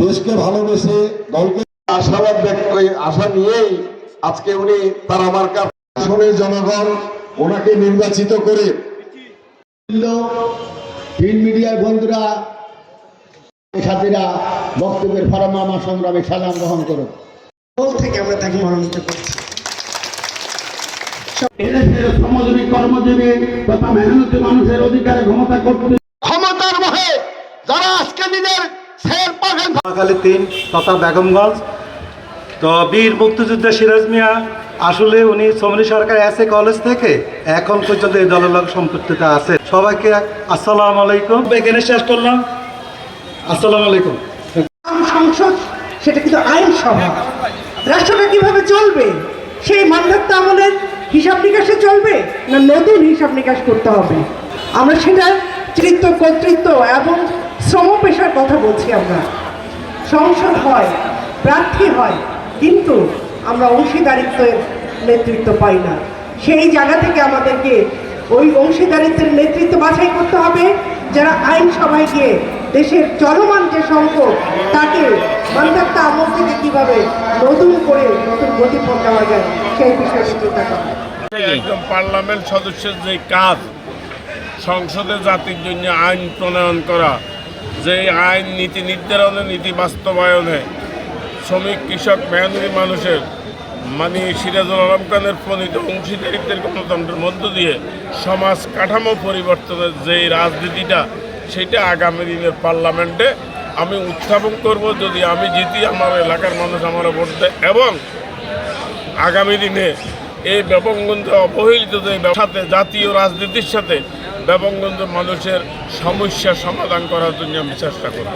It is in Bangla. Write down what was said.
দেশকে ভালোবেসে দলকে আশাবাদ ব্যক্ত আশা নিয়েই আজকে উনি তার আমার আসনের জনগণ ওনাকে নির্বাচিত করে প্রিন্ট মিডিয়ার বন্ধুরা সাথীরা বক্তব্যের ফারাম সংগ্রামে সালাম গ্রহণ করুন থেকে আমরা তাকে মনোনীত করছি। এদেশের শ্রমজীবী কর্মজীবী তথা মেহনতি মানুষের অধিকারে ক্ষমতা করতে যারা আজকে নিজের নোয়াখালী তিন তথা বেগমগঞ্জ তো বীর মুক্তিযোদ্ধা সিরাজ মিয়া আসলে উনি সমরি সরকার এসে কলেজ থেকে এখন পর্যন্ত এই দলের লোক সম্পৃক্ততা আছে। সবাইকে আসসালামু আলাইকুম। এখানে শেষ করলাম। আসসালামু আলাইকুম। সংসদ সেটা কিন্তু আইন সভা। রাষ্ট্রটা কীভাবে চলবে? সেই মান্ধাত্য আমলের হিসাব নিকাশে চলবে না নতুন হিসাব নিকাশ করতে হবে? আমরা সেটা তৃত্ব কর্তৃত্ব এবং শ্রম পেশার কথা বলছি আমরা। সংসদ হয়, প্রার্থী হয়, কিন্তু আমরা অংশীদারিত্বের নেতৃত্ব পাই না। সেই জায়গা থেকে আমাদেরকে ওই অংশীদারিত্বের নেতৃত্ব বাছাই করতে হবে, যারা আইনসভায় গিয়ে দেশের চলমান যে সংকট তাকে মান্ধাত্য আমল থেকে কীভাবে নতুন করে নতুন গতিপথ দেওয়া যায়, সেই বিষয়ে চিন্তা করা। একজন পার্লামেন্ট সদস্যের যে কাজ, সংসদে জাতির জন্য আইন প্রণয়ন করা যে আইন নীতি নির্ধারণে, নীতি বাস্তবায়নে শ্রমিক, কৃষক মেহনতি মানুষের মানে সিরাজুল আলম খানের প্রণীত অংশীদারিত্বের গণতন্ত্রের মধ্য দিয়ে সমাজ কাঠামো পরিবর্তনের যে রাজনীতিটা, সেটা আগামী দিনের পার্লামেন্টে আমি উত্থাপন করব। যদি আমি জিতি, আমার এলাকার মানুষ আমার ভোট দেয় এবং আগামী দিনে এই ব্যাপকগঞ্জে অবহেলিত সাথে, জাতীয় রাজনীতির সাথে ব্যাপকগঞ্জের মানুষের সমস্যা সমাধান করার জন্য আমি চেষ্টা করব।